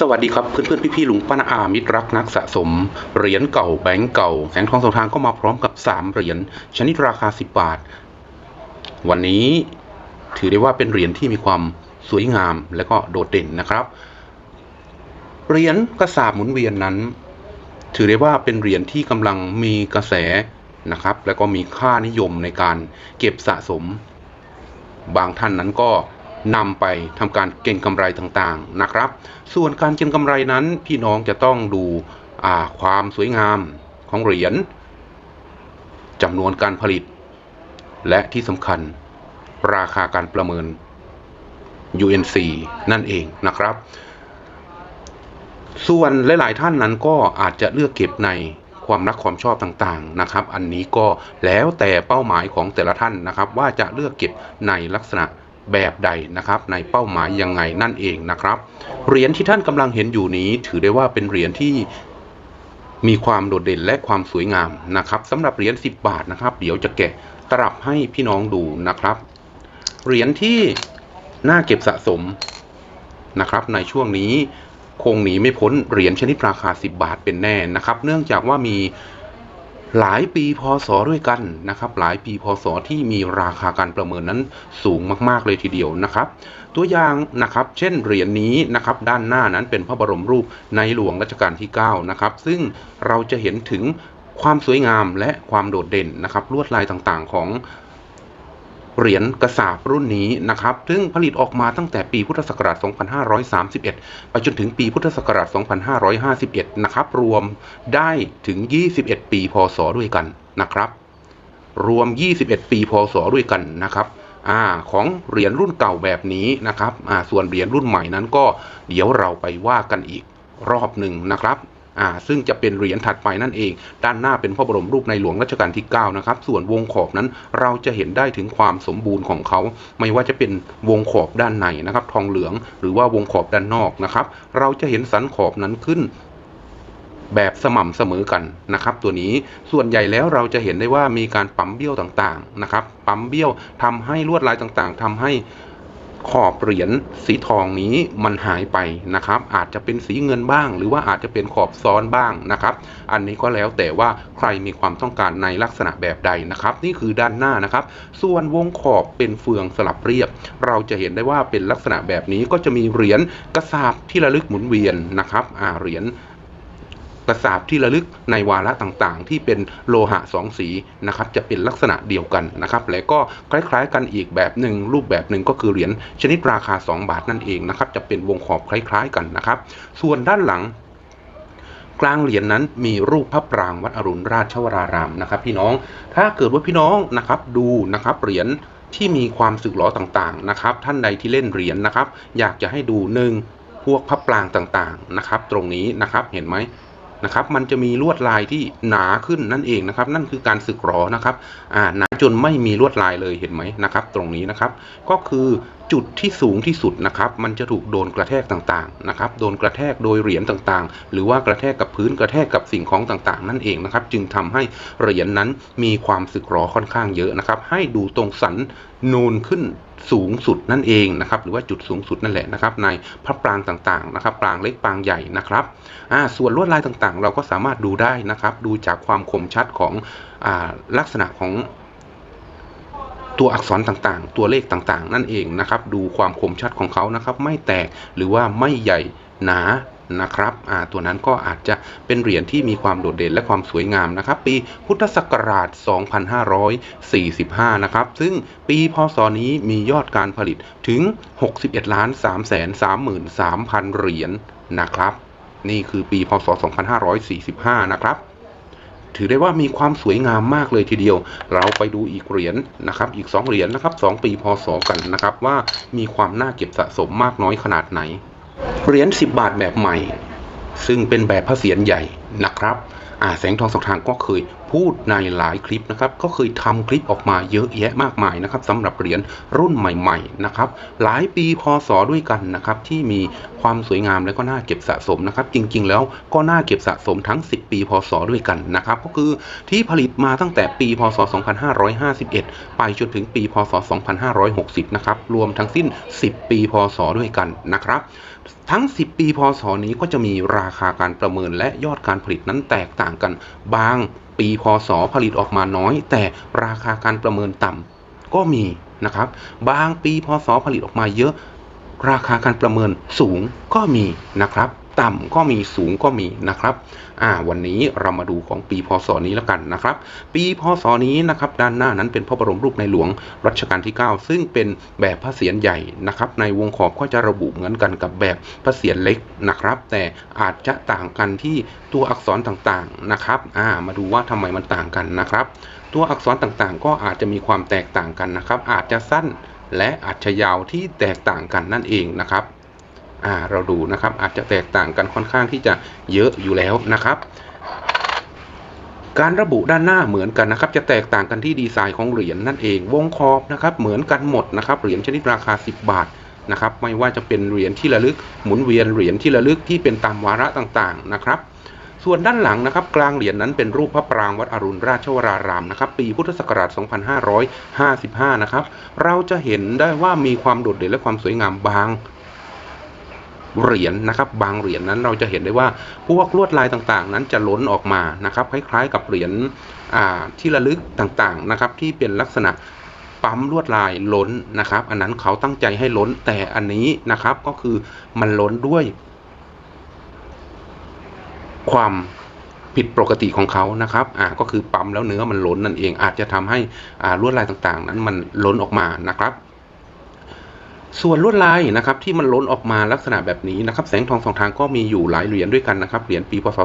สวัสดีครับเพื่อนๆพี่ๆลุงป้าอามิตรรักนักสะสม เหรียญเก่าแบงก์เก่า แสงทองสองทางก็มาพร้อมกับ 3 เหรียญชนิดราคา 10 บาท วันนี้ถือได้ว่าเป็นเหรียญที่มีความสวยงามและก็โดดเด่นนะครับ เหรียญกระสาบหมุนเวียนนั้น ถือได้ว่าเป็นเหรียญที่กำลังมีกระแสนะครับ แล้วก็มีค่านิยมในการเก็บสะสม บางท่านนั้นก็ นำไปทำการเก็งกำไรต่างๆนะครับ ส่วนการเก็งกำไรนั้นพี่น้องจะต้องดูความสวยงามของเหรียญจำนวนการผลิต และที่สำคัญราคาการประเมิน UNC นั่นเองนะครับ ส่วนหลาย ๆ ท่านนั้นก็อาจจะเลือกเก็บในความรักความชอบต่างๆนะครับ อันนี้ก็แล้วแต่เป้าหมายของแต่ละท่านนะครับ ว่าจะเลือกเก็บในลักษณะ แบบใดนะครับในเป้าหมายยังไงนั่นเองนะครับเหรียญที่ท่านกำลังเห็นอยู่นี้ ถือได้ว่าเป็นเหรียญที่มีความโดดเด่นและความสวยงามนะครับสำหรับเหรียญ10 บาทนะครับ เดี๋ยวจะแกะตลับให้พี่น้องดูนะครับเหรียญที่น่าเก็บสะสมนะครับ ในช่วงนี้คงหนีไม่พ้นเหรียญชนิดราคา 10 บาทเป็นแน่นะครับ เนื่องจากว่ามี หลายปีพศด้วยกันนะครับ หลายปีพศที่มีราคาการประเมินนั้นสูงมาก ๆ เลยทีเดียวนะครับ ตัวอย่างนะครับ เช่นเหรียญนี้นะครับด้านหน้านั้นเป็นพระบรมรูปในหลวงรัชกาลที่ 9 นะครับ ซึ่งเราจะเห็นถึงความสวยงามและความโดดเด่นนะครับ ลวดลายต่างๆของ เหรียญกระสาบรุ่นนี้นะครับ ซึ่งผลิตออกมาตั้งแต่ปีพุทธศักราช 2531 ไปจนถึงปีพุทธศักราช 2551 นะครับ รวมได้ถึง 21 ปีพศด้วยกันนะครับ รวม 21 ปีพศด้วยกันนะครับอ่าของเหรียญรุ่นเก่าแบบนี้นะครับอ่าส่วนเหรียญรุ่นใหม่นั้นก็เดี๋ยวเราไปว่ากันอีกรอบหนึ่งนะครับ อ่าซึ่งจะเป็นเหรียญถัดไปนั่นเอง ด้านหน้าเป็นพระบรมรูปในหลวงรัชกาลที่9นะครับส่วนวงขอบนั้นเราจะเห็นได้ถึงความสมบูรณ์ของเขา ไม่ว่าจะเป็นวงขอบด้านในนะครับ ทองเหลืองหรือว่าวงขอบด้านนอกนะครับ เราจะเห็นสันขอบนั้นขึ้นแบบสม่ำเสมอกันนะครับ ตัวนี้ส่วนใหญ่แล้วเราจะเห็นได้ว่ามีการปั๊มเบี้ยวต่างๆนะครับ ปั๊มเบี้ยวทำให้ลวดลายต่างๆทำให้ ขอบเหรียญสีทองนี้มันหายไปนะครับ อาจจะเป็นสีเงินบ้าง หรือว่าอาจจะเป็นขอบซ้อนบ้างนะครับ อันนี้ก็แล้วแต่ว่าใครมีความต้องการในลักษณะแบบใดนะครับ นี่คือด้านหน้านะครับ ส่วนวงขอบเป็นเฟืองสลับเรียบ เราจะเห็นได้ว่าเป็นลักษณะแบบนี้ก็จะมีเหรียญกระสาบที่ระลึกหมุนเวียนนะครับอ่าเหรียญ กระสาบที่ระลึกในวาระต่างๆ ที่เป็นโลหะสองสีนะครับจะเป็นลักษณะเดียวกันนะครับและก็คล้ายๆ กันอีกแบบหนึ่งรูปแบบหนึ่งก็คือเหรียญชนิดราคา 2 บาทนั่นเองนะครับจะเป็นวงขอบคล้ายๆ กันนะครับ ส่วนด้านหลังกลางเหรียญนั้นมีรูปพระปรางวัดอรุณราชวรารามนะครับ พี่น้องถ้าเกิดว่าพี่น้องนะครับดูนะครับเหรียญที่มีความสึกหรอต่างๆนะครับ ท่านใดที่เล่นเหรียญนะครับ อยากจะให้ดูหนึ่งพวกพระปรางต่างๆนะครับ ตรงนี้นะครับเห็นไหม นะครับ มันจะมีลวดลายที่หนาขึ้นนั่นเองนะครับ นั่นคือการสึกหรอนะครับอ่าหนาจนไม่มีลวดลายเลยเห็นไหมนะครับ ตรงนี้นะครับ ก็คือจุดที่สูงที่สุดนะครับ มันจะถูกโดนกระแทกต่างๆนะครับ โดนกระแทกโดยเหรียญต่างๆ หรือว่ากระแทกกับพื้นกระแทกกับสิ่งของต่างๆ นั่นเองนะครับ จึงทำให้เหรียญนั้นมีความสึกหรอค่อนข้างเยอะนะครับ ให้ดูตรงสันนูนขึ้น สูงสุดนั่นเองนะครับหรือว่าจุดสูงสุดนั่นแหละนะครับ ในพระปรางต่างๆนะครับ ปรางเล็กปรางใหญ่นะครับส่วนลวดลายต่างๆ เราก็สามารถดูได้นะครับ ดูจากความคมชัดของอลักษณะของตัวอักษรต่างๆ ตัวเลขต่างๆ นั่นเองนะครับ ดูความคมชัดของเขานะครับ ไม่แตกหรือว่าไม่ใหญ่หนา นะครับอ่าตัวนั้นก็อาจจะเป็นเหรียญที่มีความโดดเด่นและความสวยงามนะครับ ปีพุทธศักราช 2545 นะครับ ซึ่งปีพศนี้มียอดการผลิตถึง 61ล้าน3แสน33,000 เหรียญนะครับ นี่คือปีพศ 2545 นะครับถือได้ว่ามีความสวยงามมากเลยทีเดียว เราไปดูอีกเหรียญนะครับ อีก 2 เหรียญนะครับ 2 ปีพศกันนะครับ ว่ามีความน่าเก็บสะสมมากน้อยขนาดไหน เหรียญ10 บาทแบบใหม่ ซึ่งเป็นแบบพระเศียรใหญ่นะครับ อ่าแสงทองสองทางก็เคยพูดในหลายคลิปนะครับก็เคยทำคลิปออกมาเยอะแยะมากมายนะครับสำหรับเหรียญรุ่นใหม่ๆนะครับหลายปีพศด้วยกันนะครับที่มีความสวยงามและก็น่าเก็บสะสมนะครับจริงๆ แล้วก็น่าเก็บสะสมทั้ง 10 ปีพศด้วยกันนะครับก็คือที่ผลิตมาตั้งแต่ปีพศ 2551 ไปจนถึงปีพศ 2560 นะครับรวมทั้งสิ้น 10 ปีพศด้วยกันนะครับทั้ง 10 ปีพศนี้ก็จะมีราคาการประเมินและยอดการผลิตนั้นแตกต่างกันบาง ปีพศผลิตออกมาน้อย แต่ราคาการประเมินต่ำก็มีนะครับ บางปีพศผลิตออกมาเยอะ ราคาการประเมินสูงก็มีนะครับ ต่ำก็มีสูงก็มีนะครับอ่าวันนี้เรามาดูของปีพศนี้แล้วกันนะครับ ปีพศนี้นะครับด้านหน้านั้นเป็นพระบรมรูปในหลวงรัชกาลที่ 9 ซึ่งเป็นแบบพระเศียรใหญ่นะครับ ในวงขอบก็จะระบุเหมือนกันกับแบบพระเศียรเล็กนะครับ แต่อาจจะต่างกันที่ตัวอักษรต่างๆนะครับอ่ามาดูว่าทำไมมันต่างกันนะครับ ตัวอักษรต่างๆ ก็อาจจะมีความแตกต่างกันนะครับ อาจจะสั้นและอาจจะยาวที่แตกต่างกันนั่นเองนะครับ อ่าเราดูนะครับ อาจจะแตกต่างกันค่อนข้างที่จะเยอะอยู่แล้วนะครับ การระบุด้านหน้าเหมือนกันนะครับ จะแตกต่างกันที่ดีไซน์ของเหรียญนั่นเองวงขอบนะครับ เหมือนกันหมดนะครับเหรียญชนิดราคา 10 บาทนะครับ ไม่ว่าจะเป็นเหรียญที่ระลึกหมุนเวียนเหรียญที่ระลึกที่เป็นตามวาระต่างๆนะครับส่วนด้านหลังนะครับกลางเหรียญนั้นเป็นรูปพระปรางวัดอรุณราชวรารามนะครับปีพุทธศักราช 2555 นะครับเราจะเห็นได้ว่ามีความโดดเด่นและความสวยงามบาง เหรียญนะครับ บางเหรียญนั้นเราจะเห็นได้ว่าพวกลวดลายต่างๆ นั้นจะล้นออกมานะครับ คล้ายๆ กับเหรียญที่ระลึกต่างๆนะครับ ที่เป็นลักษณะปั๊มลวดลายล้นนะครับ อันนั้นเขาตั้งใจให้ล้นแต่อันนี้นะครับก็คือมันล้นด้วย ความผิดปกติของเขานะครับ อ่า ก็คือปั๊มแล้วเนื้อมันล้นนั่นเอง อาจจะทำให้อ่าลวดลายต่างๆ นั้นมันล้นออกมานะครับ ส่วนลวดลายนะครับที่มันล้นออกมาลักษณะแบบนี้นะครับแสงทองสองทางก็มีอยู่หลายเหรียญด้วยกันนะครับเหรียญปีพศ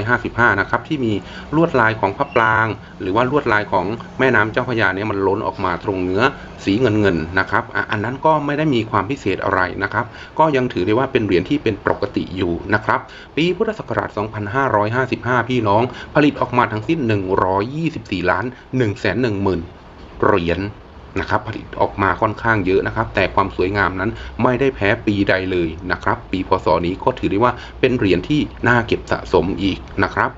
2555 นะครับที่มีลวดลายของพระปราง หรือว่าลวดลายของแม่น้ำเจ้าพระยาเนี่ยมันล้นออกมาตรงเนื้อสีเงินเงินๆนะครับอันนั้นก็ไม่ได้มีความพิเศษอะไรนะครับก็ยังถือได้ว่าเป็นเหรียญที่เป็นปกติอยู่นะครับปีพุทธศักราช 2555 พี่น้องผลิตออกมาทั้งสิ้น 124 ล้าน1 1หมื่นเหรียญ นะครับผลิตออกมาค่อนข้างเยอะนะครับ แต่ความสวยงามนั้นไม่ได้แพ้ปีใดเลยนะครับ ปีพศนี้ก็ถือได้ว่าเป็นเหรียญที่น่าเก็บสะสมอีกนะครับ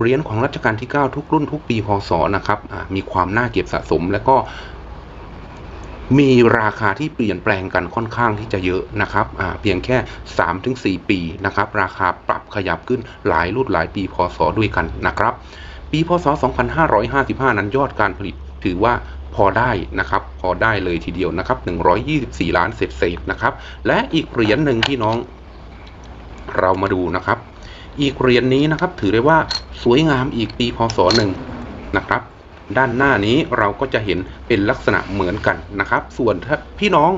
เหรียญของรัชกาลที่ 9 ทุกรุ่นทุกปีพศนะครับมีความน่าเก็บสะสม และก็มีราคาที่เปลี่ยนแปลงกันค่อนข้างที่จะเยอะนะครับเพียงแค่ 3-4 ปีนะครับ ราคาปรับขยับขึ้นหลายรุ่นหลายปีพศด้วยกันนะครับ ปีพศ 2555 นั้นยอดการผลิตถือว่า พอได้นะครับพอได้เลยทีเดียวนะครับ 124 ล้านเศษๆนะครับ และอีกเหรียญหนึ่งที่น้อง เรามาดูนะครับ อีกเหรียญนี้นะครับ ถือได้ว่าสวยงามอีกปีพศหนึ่งนะครับ ด้านหน้านี้เราก็จะเห็นเป็นลักษณะเหมือนกันนะครับ ส่วนถ้าพี่น้อง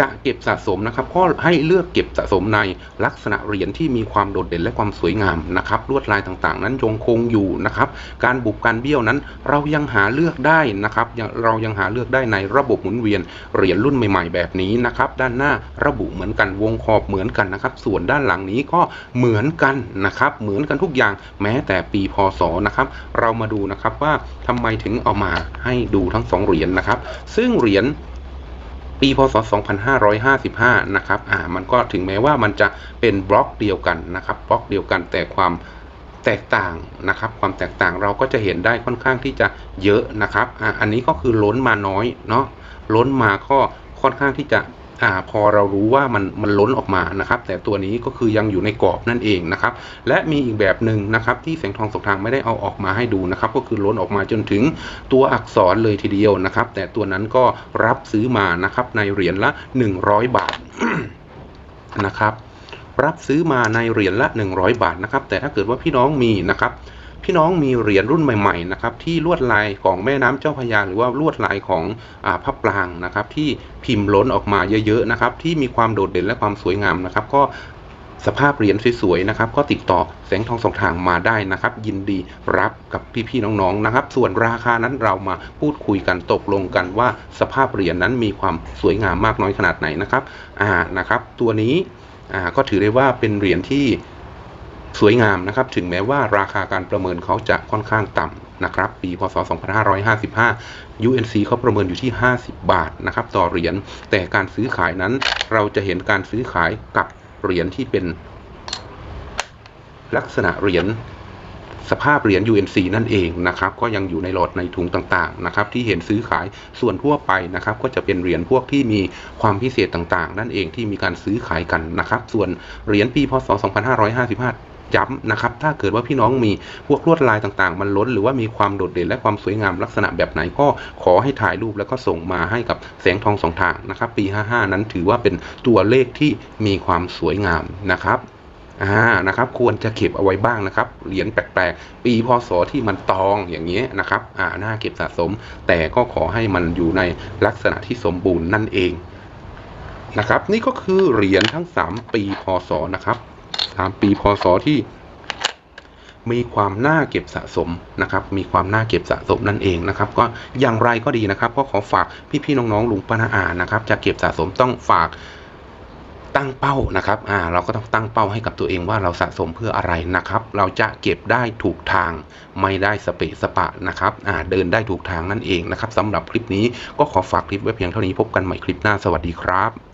จะเก็บสะสมนะครับก็ให้เลือกเก็บสะสมในลักษณะเหรียญที่มีความโดดเด่นและความสวยงามนะครับลวดลายต่างๆ นั้นยงคงอยู่นะครับ การบุบการเบี้ยวนั้นเรายังหาเลือกได้นะครับยังเรายังหาเลือกได้ในระบบหมุนเวียนเหรียญรุ่นใหม่ ๆ แบบนี้นะครับ ด้านหน้าระบุเหมือนกันวงขอบเหมือนกันนะครับ ส่วนด้านหลังนี้ก็เหมือนกันนะครับ เหมือนกันทุกอย่างแม้แต่ปีพศนะครับ เรามาดูนะครับว่าทำไมถึงเอามาให้ดูทั้งสองเหรียญนะครับ ซึ่งเหรียญปีพศ 2555 นะครับ อ่า มันก็ถึงแม้ว่ามันจะเป็นบล็อกเดียวกันนะครับ บล็อกเดียวกันแต่ความแตกต่างนะครับ ความแตกต่างเราก็จะเห็นได้ค่อนข้างที่จะเยอะนะครับ อ่า อันนี้ก็คือล้นมาน้อยเนาะ ล้นมาก็ค่อนข้างที่จะ อ่าพอเรารู้ว่ามันมันล้นออกมานะครับ แต่ตัวนี้ก็คือยังอยู่ในกรอบนั่นเองนะครับ และมีอีกแบบหนึ่งนะครับ ที่แสงทองสกทางไม่ได้เอาออกมาให้ดูนะครับ ก็คือล้นออกมาจนถึงตัวอักษรเลยทีเดียวนะครับ แต่ตัวนั้นก็รับซื้อมานะครับในเหรียญละ 100 บาทนะครับ รับซื้อมาในเหรียญละ 100 บาทนะครับ แต่ถ้าเกิดว่าพี่น้องมีนะครับ พี่น้องมีเหรียญรุ่นใหม่ๆนะครับที่ลวดลายของแม่น้ำเจ้าพยาหรือว่าลวดลายของอาพระปรางนะครับ ที่พิมพ์ล้นออกมาเยอะๆนะครับ ที่มีความโดดเด่นและความสวยงามนะครับ ก็สภาพเหรียญสวยๆนะครับ ก็ติดต่อแสงทองสองทางมาได้นะครับ ยินดีรับกับพี่ๆน้องๆนะครับ ส่วนราคานั้นเรามาพูดคุยกันตกลงกันว่าสภาพเหรียญนั้นมีความสวยงามมากน้อยขนาดไหนนะครับ อ่านะครับ ตัวนี้อ่าก็ถือได้ว่าเป็นเหรียญที่ สวยงามนะครับ ถึงแม้ว่าราคาการประเมินเขาจะค่อนข้างต่ำนะครับ ปีพศ 2555 UNC เขาประเมินอยู่ที่ 50 บาทนะครับต่อเหรียญ แต่การซื้อขายนั้นเราจะเห็นการซื้อขายกับเหรียญที่เป็น ลักษณะเหรียญสภาพเหรียญ UNC นั่นเองนะครับ ก็ยังอยู่ในหลอดในถุงต่างๆนะครับ ที่เห็นซื้อขายส่วนทั่วไปนะครับ ก็จะเป็นเหรียญพวกที่มีความพิเศษต่างๆ นั่นเองที่มีการซื้อขายกันนะครับ ส่วนเหรียญปีพศ 2555 ย้ำนะครับ ถ้าเกิดว่าพี่น้องมีพวกลวดลายต่างๆ มันล้น หรือว่ามีความโดดเด่นและความสวยงามลักษณะแบบไหนก็ขอให้ถ่ายรูปแล้วก็ส่งมาให้กับแสงทองสองทางนะครับ ปี 55 นั้นถือว่าเป็นตัวเลขที่มีความสวยงามนะครับอ่านะครับควรจะเก็บเอาไว้บ้างนะครับ เหรียญแปลกๆ ปีพศที่มันตองอย่างเงี้ยนะครับอ่าน่าเก็บสะสม แต่ก็ขอให้มันอยู่ในลักษณะที่สมบูรณ์นั่นเองนะครับ นี่ก็คือเหรียญทั้ง 3 ปีพศนะครับ 3 ปีพศที่ มีความน่าเก็บสะสมนะครับ มีความน่าเก็บสะสมนั่นเองนะครับ ก็อย่างไรก็ดีนะครับ ก็ขอฝากพี่ๆน้องๆลุงป้าน้าอานะครับ จะเก็บสะสมต้องฝากตั้งเป้านะครับ อ่า เราก็ต้องตั้งเป้าให้กับตัวเองว่าเราสะสมเพื่ออะไรนะครับ เราจะเก็บได้ถูกทาง ไม่ได้สเปะสปะนะครับ อ่า เดินได้ถูกทางนั่นเองนะครับสำหรับคลิปนี้ก็ขอฝากคลิปไว้เพียงเท่านี้พบกันใหม่คลิปหน้าสวัสดีครับ